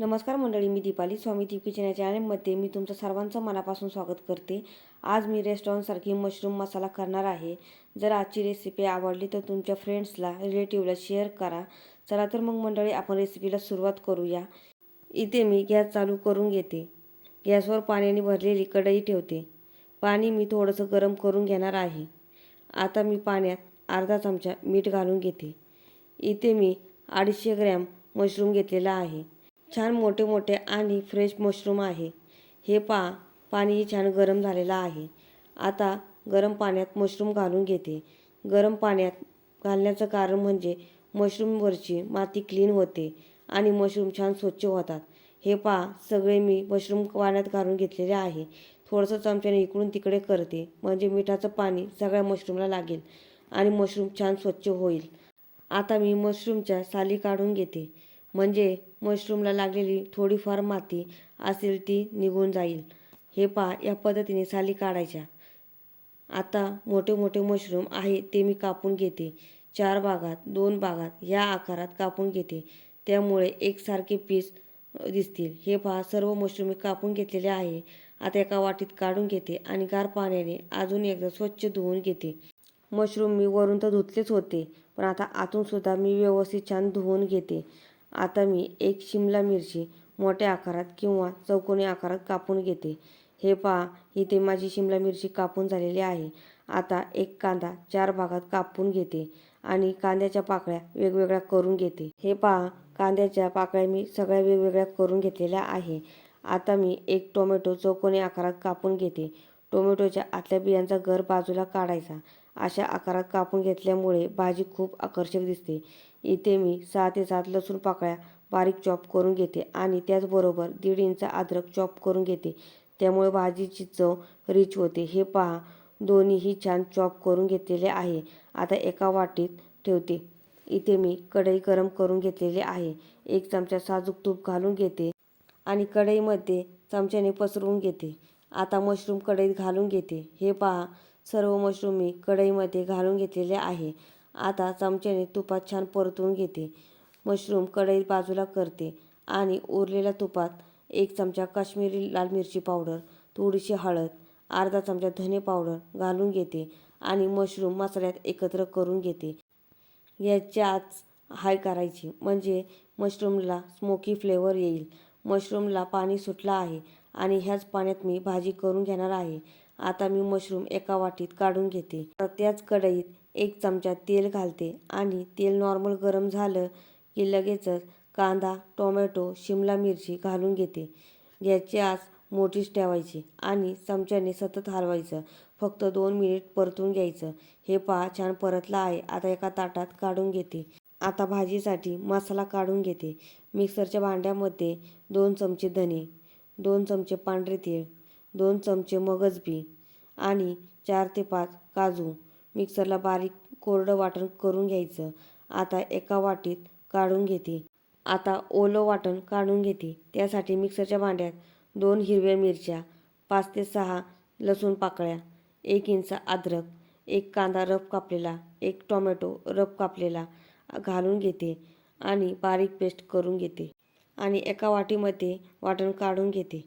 नमस्कार मंडळी मी दीपाली स्वामी दीप किचन या चॅनलमध्ये मी तुमचं सर्वांचं मनापासून स्वागत करते. आज मी रेस्टॉरंटसारखी मशरूम मसाला करणार आहे. जर आजची रेसिपी आवडली तर तुमच्या फ्रेंड्सला रिलेटिव्हला शेअर करा. चला तर मग मंडळी आपण रेसिपीला सुरुवात करूया. इथे मी गॅस चालू करून घेते. गॅसवर पाण्याने भरलेली कढई ठेवते. पाणी मी थोडंसं गरम करून घेणार आहे. आता मी पाण्यात अर्धा चमचा मीठ घालून घेते. इथे मी अडीचशे ग्रॅम मशरूम घेतलेला आहे. छान मोठे मोठे आणि फ्रेश मशरूम आहे. हे पहा पाणी छान गरम झालेलं आहे. आता गरम पाण्यात मशरूम घालून घेते. गरम पाण्यात घालण्याचं कारण म्हणजे मशरूमवरची माती क्लीन होते आणि मशरूम छान स्वच्छ होतात. हे पहा सगळे मी मशरूम पाण्यात घालून घेतलेले आहे. थोडंसं चमच्याने इकडून तिकडे करते. म्हणजे मिठाचं पाणी सगळ्या मशरूमला लागेल आणि मशरूम छान स्वच्छ होईल. आता मी मशरूमच्या साली काढून घेते. म्हणजे मशरूमला लागलेली थोडीफार माती असेल ती निघून जाईल. हे पहा या पद्धतीने साली काढायच्या. आता मोठे मोठे मशरूम आहे ते मी कापून घेते. चार भागात दोन भागात या आकारात कापून घेते. त्यामुळे एकसारखे पीस दिसतील. हे पहा सर्व मशरूम मी कापून घेतलेले आहे. आता एका वाटीत काढून घेते आणि गार पाण्याने अजून एकदा स्वच्छ धुवून घेते. मशरूम मी वरून तर धुतलेच होते पण आता आतूनसुद्धा मी व्यवस्थित छान धुवून घेते. आता मी एक शिमला मिरची मोठ्या आकारात किंवा चौकोनी आकारात कापून घेते. हे पहा इथे माझी शिमला मिरची कापून झालेली आहे. आता एक कांदा चार भागात कापून घेते आणि कांद्याच्या पाकळ्या वेगवेगळ्या करून घेते. हे पहा कांद्याच्या पाकळ्या मी सगळ्या वेगवेगळ्या करून घेतलेल्या आहे. आता मी एक टोमॅटो चौकोनी आकारात कापून घेते. टोमॅटोच्या आतल्या बियांचा घर बाजूला काढायचा. अशा आकारात कापून घेतल्यामुळे भाजी खूप आकर्षक दिसते. इथे मी सहा ते सात लसूण पाकळ्या बारीक चॉप करून घेते आणि त्याचबरोबर दीड इंच अद्रक चॉप करून घेते. त्यामुळे भाजीची चव रिच होते. हे पहा दोन्हीही छान चॉप करून घेतलेले आहे. आता एका वाटीत ठेवते. इथे मी कढई गरम करून घेतलेली आहे. एक चमचा साजूक तूप घालून घेते आणि कढईमध्ये चमच्याने पसरवून घेते. आता मशरूम कढईत घालून घेते. हे पहा सर्व मशरूम मी कढईमध्ये घालून घेतलेले आहे. आता चमच्याने तुपात छान परतून घेते. मशरूम कढईत बाजूला करते आणि उरलेल्या तुपात एक चमचा काश्मीरी लाल मिरची पावडर थोडीशी हळद अर्धा चमचा धने पावडर घालून घेते आणि मशरूम मसाल्यात एकत्र करून घेते. याची आज हाय करायची म्हणजे मशरूमला स्मोकी फ्लेवर येईल. मशरूमला पाणी सुटलं आहे आणि ह्याच पाण्यात मी भाजी करून घेणार आहे. आता मी मशरूम एका वाटीत काढून घेते. त्याच कढईत एक चमचा तेल घालते आणि तेल नॉर्मल गरम झालं की लगेचच कांदा टोमॅटो शिमला मिरची घालून घेते. गॅसची आस मोठीच ठेवायची आणि चमच्याने सतत हलवायचं. फक्त दोन मिनिट परतून घ्यायचं. हे पहा छान परतला आहे. आता एका ताटात काढून घेते. आता भाजीसाठी मसाला काढून घेते. मिक्सरच्या भांड्यामध्ये दोन चमचे धने दोन चमचे पांढरे तीळ दोन चमचे मगज बी आणि चार ते पाच काजू. मिक्सरला बारीक कोरडं वाटण करून घ्यायचं. आता एका वाटीत काढून घेते. आता ओलं वाटण काढून घेते. त्यासाठी मिक्सरच्या भांड्यात दोन हिरव्या मिरच्या पाच ते सहा लसूण पाकळ्या एक इंच अद्रक एक कांदा रफ कापलेला एक टोमॅटो रफ कापलेला घालून घेते आणि बारीक पेस्ट करून घेते. आणि एका वाटीमध्ये वाटण काढून घेते.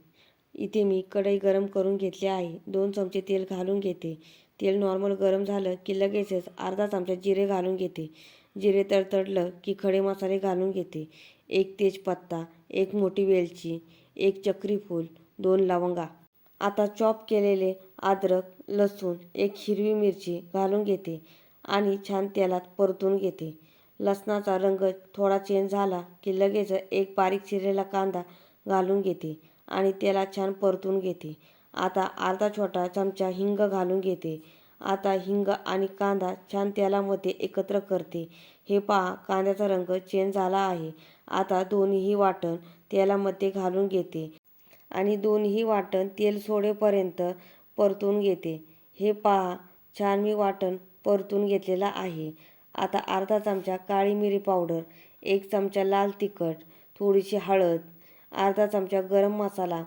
इथे मी कढई गरम करून घेतली आहे. दोन चमचे तेल घालून घेते. तेल नॉर्मल गरम झालं की लगेचच अर्धा चमचा जिरे घालून घेते. जिरे तडतडलं की खडे मसाले घालून घेते. एक तेजपत्ता एक मोठी वेलची एक चक्रीफूल दोन लवंगा. आता चॉप केलेले अद्रक लसूण एक हिरवी मिरची घालून घेते आणि छान तेलात परतून घेते. लसणाचा रंग थोडा चेंज झाला की लगेच एक बारीक चिरलेला कांदा घालून घेते. आणि त्याला छान परतून घेते. आता अर्धा छोटा चमचा हिंग घालून घेते. आता हिंग आणि कांदा छान तेलामध्ये एकत्र करते. हे पहा कांद्याचा रंग चेंज झाला आहे. आता दोन्ही वाटण तेलामध्ये घालून घेते. आणि दोन्ही वाटण तेल सोडेपर्यंत परतून घेते. हे पहा छान मी वाटण परतून घेतलेला आहे. आता अर्धा चमचा काळी मिरी पावडर एक चमचा लाल तिखट थोडीशी हळद अर्धा चमचा गरम मसाला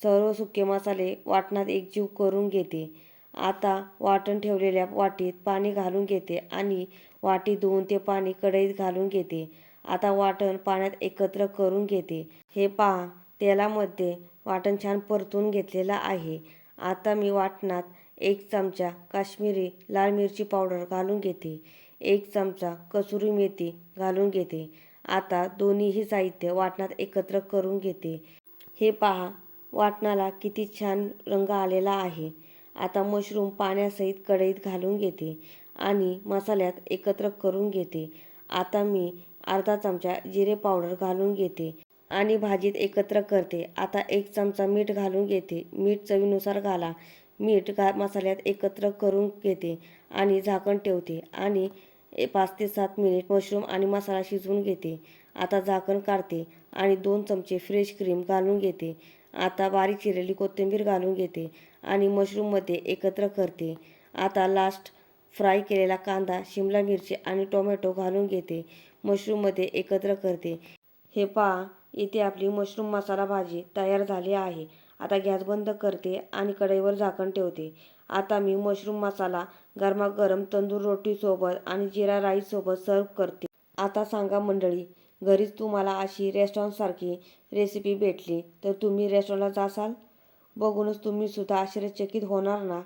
सर्व सुके मसाले वाटणात एकजीव करून घेते. आता वाटण ठेवलेल्या वाटीत पाणी घालून घेते आणि वाटी धुवून ते पाणी कढईत घालून घेते. आता वाटण पाण्यात एकत्र करून घेते. हे पहा तेलामध्ये वाटण छान परतून घेतलेलं आहे. आता मी वाटणात एक चमचा काश्मीरी लाल मिरची पावडर घालून घेते. एक चमचा कसुरी मेथी घालून घेते. आता दोन्हीही साहित्य वाटणात एकत्र करून घेते. हे पहा वाटणाला किती छान रंग आलेला आहे. आता मशरूम पाण्यासहित कढईत घालून घेते आणि मसाल्यात एकत्र करून घेते. आता मी अर्धा चमचा जिरे पावडर घालून घेते आणि भाजीत एकत्र करते. आता एक चमचा मीठ घालून घेते. मीठ चवीनुसार घाला. मीठ घा मसाल्यात एकत्र करून घेते आणि झाकण ठेवते आणि पाच ते सात मिनिट मशरूम आणि मसाला शिजवून घेते. आता झाकण काढते आणि दोन चमचे फ्रेश क्रीम घालून घेते. आता बारीक चिरलेली कोथिंबीर घालून घेते आणि मशरूममध्ये एकत्र करते. आता लास्ट फ्राय केलेला कांदा शिमला मिरची आणि टोमॅटो घालून घेते. मशरूममध्ये एकत्र करते. हे पहा इथे आपली मशरूम मसाला भाजी तयार झाली आहे. आता गॅस बंद करते आणि कढईवर झाकण ठेवते. आता मी मशरूम मसाला गरमागरम तंदूर रोटीसोबत आणि जिरा राईससोबत सर्व करते. आता सांगा मंडळी घरीच तुम्हाला अशी रेस्टॉरंटसारखी रेसिपी भेटली तर तुम्ही रेस्टॉरंटला जासाल? बघूनच तुम्ही सुद्धा आश्चर्यचकित होणार ना.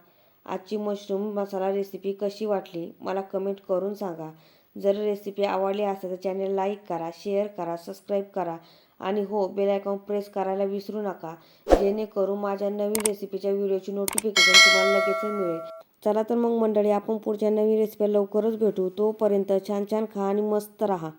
आजची मशरूम मसाला रेसिपी कशी वाटली मला कमेंट करून सांगा. जर रेसिपी आवडली असेल तर चॅनल लाईक करा शेअर करा सबस्क्राईब करा. आणि हो बेल आयकॉन प्रेस करायला विसरू नका. जेणेकरून माझ्या नवीन रेसिपीच्या व्हिडिओची नोटिफिकेशन तुम्हाला लगेच मिळेल. चला तर मग मंडळी आपण पुढच्या नवीन रेसिपी लवकरच भेटू. तोपर्यंत छान छान खा आणि मस्त राहा.